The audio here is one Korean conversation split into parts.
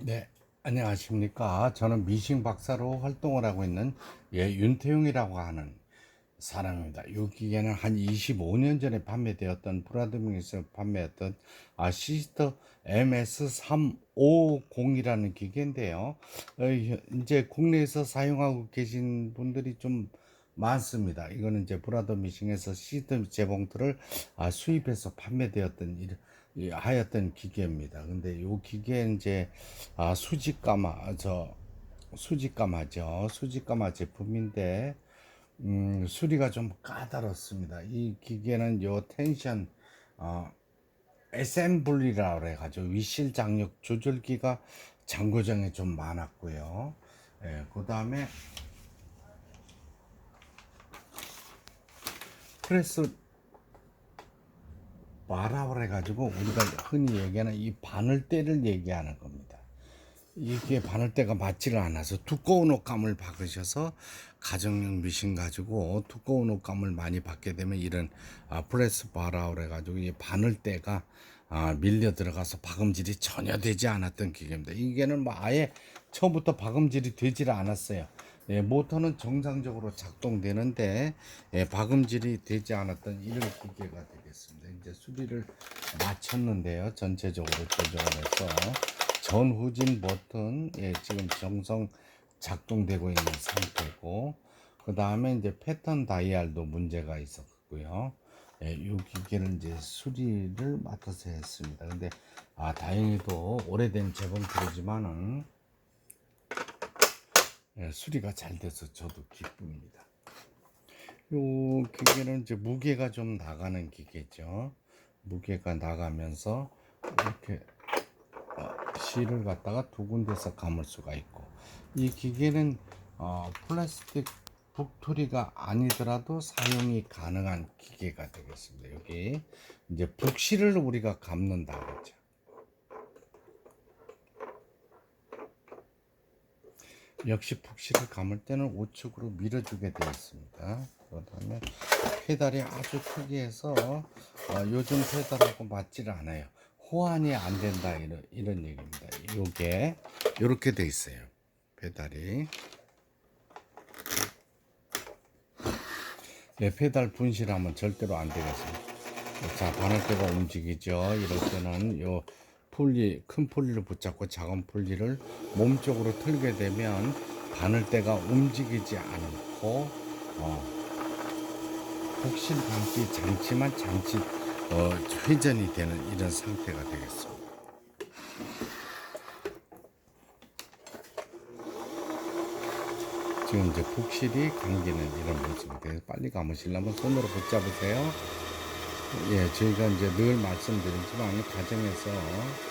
네, 안녕하십니까. 저는 미싱 박사로 활동을 하고 있는 예, 윤태용이라고 하는 사람입니다. 이 기계는 한 25년 전에 판매되었던 브라드밍에서 판매했던 아, 시스터 MS350이라는 기계인데요. 어, 이제 국내에서 사용하고 계신 분들이 좀 많습니다. 이거는 이제 브라더 미싱에서 시스템 재봉틀을 아, 수입해서 판매되었던 일, 이- 하였던 기계입니다. 근데 요 기계 이제 아, 수직가마 저 수직가마죠. 수직가마 제품인데 음, 수리가 좀 까다롭습니다. 이 기계는 요 텐션 어, 애셈블리라고 해가지고 위실 장력 조절기가 장고장에 좀 많았고요. 예, 그 다음에 프레스 바라고 해가지고 우리가 흔히 얘기하는 이 바늘대를 얘기하는 겁니다. 이게 바늘대가 맞지를 않아서 두꺼운 옷감을 박으셔서 가정용 미신 가지고 두꺼운 옷감을 많이 받게 되면 이런 아, 프레스 바라고 해가지고 이 바늘대가 아, 밀려 들어가서 박음질이 전혀 되지 않았던 기계입니다. 이게는 뭐 아예 처음부터 박음질이 되질 않았어요. 예, 모터는 정상적으로 작동되는데 예, 박음질이 되지 않았던 이런 기계가 되겠습니다. 이제 수리를 마쳤는데요. 전체적으로 조정을 해서 전후진 버튼 예, 지금 정성 작동되고 있는 상태고 그 다음에 이제 패턴 다이얼도 문제가 있었고요. 예, 이 기계는 이제 수리를 맡아서 했습니다. 근데 아 다행히도 오래된 재봉틀이지만은 예, 수리가 잘 돼서 저도 기쁩니다. 요 기계는 이제 무게가 좀 나가는 기계죠. 무게가 나가면서 이렇게 어, 실을 갖다가 두 군데서 감을 수가 있고 이 기계는 어, 플라스틱 북토리가 아니더라도 사용이 가능한 기계가 되겠습니다. 여기 이제 북실을 우리가 감는다 그러죠. 역시 북실을 감을 때는 우측으로 밀어주게 되어 있습니다. 그 다음에 페달이 아주 특이해서 어, 요즘 페달하고 맞지를 않아요. 호환이 안 된다 이런 이런 얘기입니다. 요게 요렇게 돼 있어요. 페달이 네, 페달 분실하면 절대로 안 되겠습니다. 자, 바늘 대가 움직이죠. 이럴 때는 요 풀리, 큰 풀리를 붙잡고 작은 풀리를 몸쪽으로 틀게 되면 바늘대가 움직이지 않고, 어, 혹시 감기 장치만 장치, 어, 회전이 되는 이런 상태가 되겠습니다. 지금 이제 북실이 감기는 이런 모습인데 빨리 감으시려면 손으로 붙잡으세요. 예, 저희가 이제 늘 말씀드리지만 가정에서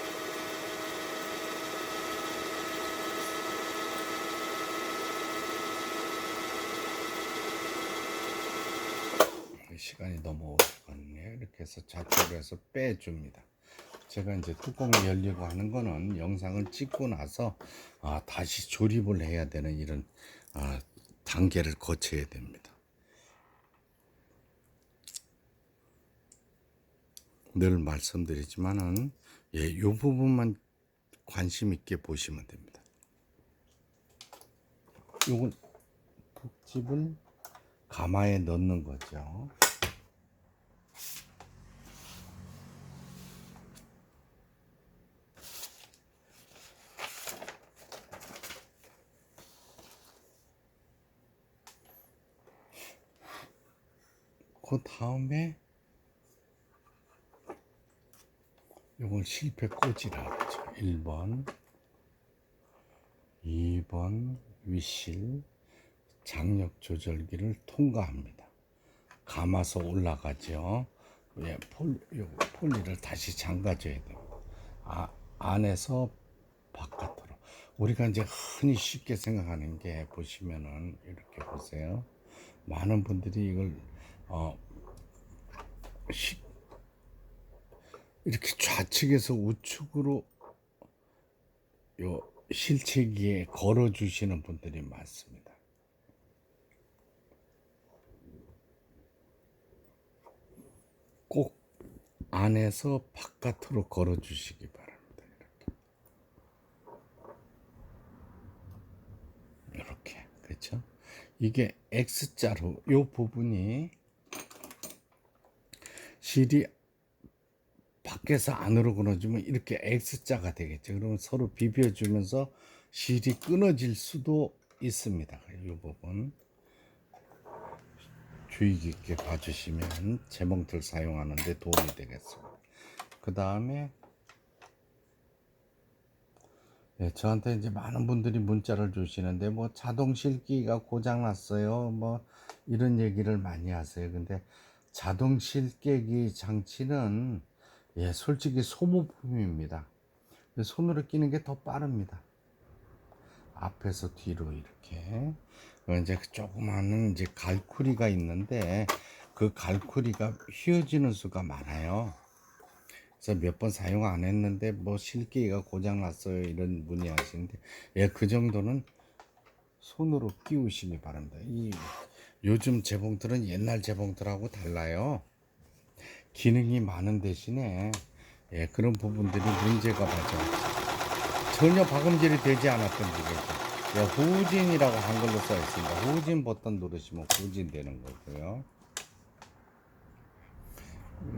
시간이 너무 오래 걸리네요. 이렇게 해서 좌측으로 해서 빼줍니다. 제가 이제 뚜껑이 열리고 하는 거는 영상을 찍고 나서 아, 다시 조립을 해야 되는 이런 아, 단계를 거쳐야 됩니다. 늘 말씀드리지만은 예, 이 부분만 관심 있게 보시면 됩니다. 요건 북집을 가마에 넣는 거죠. 그 다음에 요걸 실패 꽂이라고 하죠. 1번, 2번 위실 장력 조절기를 통과합니다. 감아서 올라가죠. 예, 폴, 요 폴리를 다시 잠가줘야 됩니다. 아, 안에서 바깥으로. 우리가 이제 흔히 쉽게 생각하는 게 보시면은 이렇게 보세요. 많은 분들이 이걸 어, 시, 이렇게 좌측에서 우측으로 요 실체기에 걸어 주시는 분들이 많습니다. 꼭 안에서 바깥으로 걸어 주시기 바랍니다. 이렇게. 이렇게. 그렇죠? 이게 X자로 요 부분이 실이 밖에서 안으로 끊어주면 이렇게 X자가 되겠죠. 그러면 서로 비벼주면서 실이 끊어질 수도 있습니다. 이 부분 주의 깊게 봐주시면 재봉틀 사용하는데 도움이 되겠습니다. 그 다음에 예, 저한테 이제 많은 분들이 문자를 주시는데 뭐 자동 실기가 고장 났어요. 뭐 이런 얘기를 많이 하세요. 근데 자동 실깨기 장치는 예, 솔직히 소모품입니다. 손으로 끼는 게 더 빠릅니다. 앞에서 뒤로 이렇게 어, 이제 그 조그마한 이제 갈쿠리가 있는데 그 갈쿠리가 휘어지는 수가 많아요. 그래서 몇 번 사용 안 했는데 뭐 실기가 고장 났어요 이런 문의 하시는데 예 그 정도는 손으로 끼우시기 바랍니다. 이 요즘 재봉틀은 옛날 재봉틀하고 달라요. 기능이 많은 대신에 예, 그런 부분들이 문제가 맞아. 전혀 박음질이 되지 않았던 기계죠. 예, 후진이라고 한글로 써 있습니다. 후진 버튼 누르시면 후진 되는 거고요.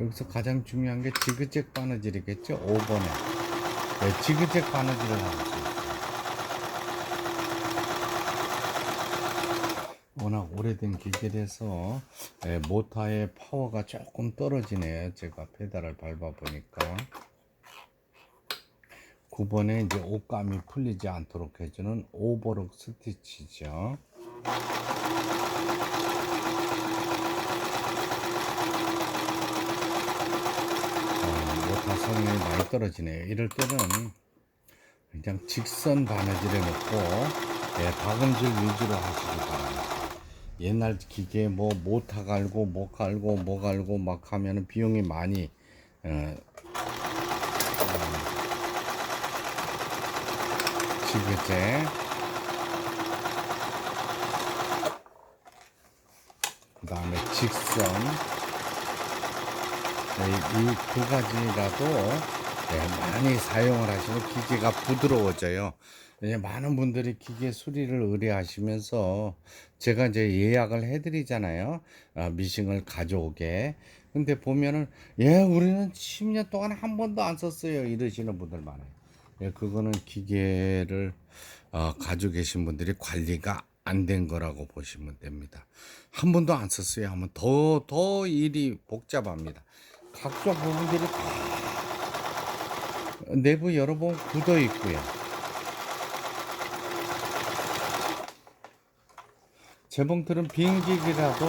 여기서 가장 중요한 게 지그잭 바느질이겠죠. 5번에 네, 지그잭 바느질을 하고 있습니다. 워낙 오래된 기계라서 예, 모터의 파워가 조금 떨어지네요. 제가 페달을 밟아 보니까 9번에 이제 옷감이 풀리지 않도록 해주는 오버록 스티치죠. 어, 모터 성능이 많이 떨어지네요. 이럴 때는 그냥 직선 바느질해 놓고 예, 박음질 위주로 하시기 바랍니다. 옛날 기계 뭐 모터 갈고 뭐 갈고 뭐 갈고 막 하면은 비용이 많이 어, 지그재. 그 다음에 직선. 이 두 가지라도 네, 많이 사용을 하시면 기계가 부드러워져요. 많은 분들이 기계 수리를 의뢰하시면서 제가 이제 예약을 해드리잖아요. 아, 미싱을 가져오게. 근데 보면은 예 우리는 10년 동안 한 번도 안 썼어요 이러시는 분들 많아요. 예, 그거는 기계를 어, 가지고 계신 분들이 관리가 안 된 거라고 보시면 됩니다. 한 번도 안 썼어요 하면 더, 더 일이 복잡합니다. 각종 부분들이 다 내부 여러 번 굳어 있고요. 재봉틀은 비행기기라도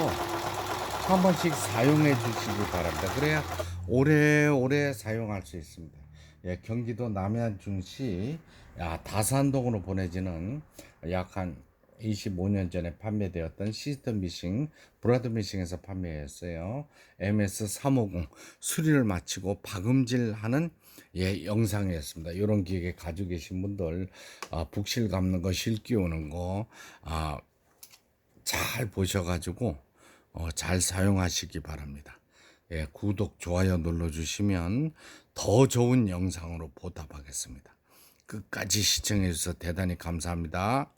한 번씩 사용해 주시기 바랍니다. 그래야 오래오래 사용할 수 있습니다. 예, 경기도 남양주시 아, 다산동으로 보내지는 약한 25년 전에 판매되었던 시스템 미싱, 브라드 미싱에서 판매했어요. MS350 수리를 마치고 박음질하는 예, 영상이었습니다. 이런 기계 가지고 계신 분들 아, 북실 감는 거, 실 끼우는 거, 아, 잘 보셔가지고 어, 잘 사용하시기 바랍니다. 예, 구독, 좋아요 눌러주시면 더 좋은 영상으로 보답하겠습니다. 끝까지 시청해주셔서 대단히 감사합니다.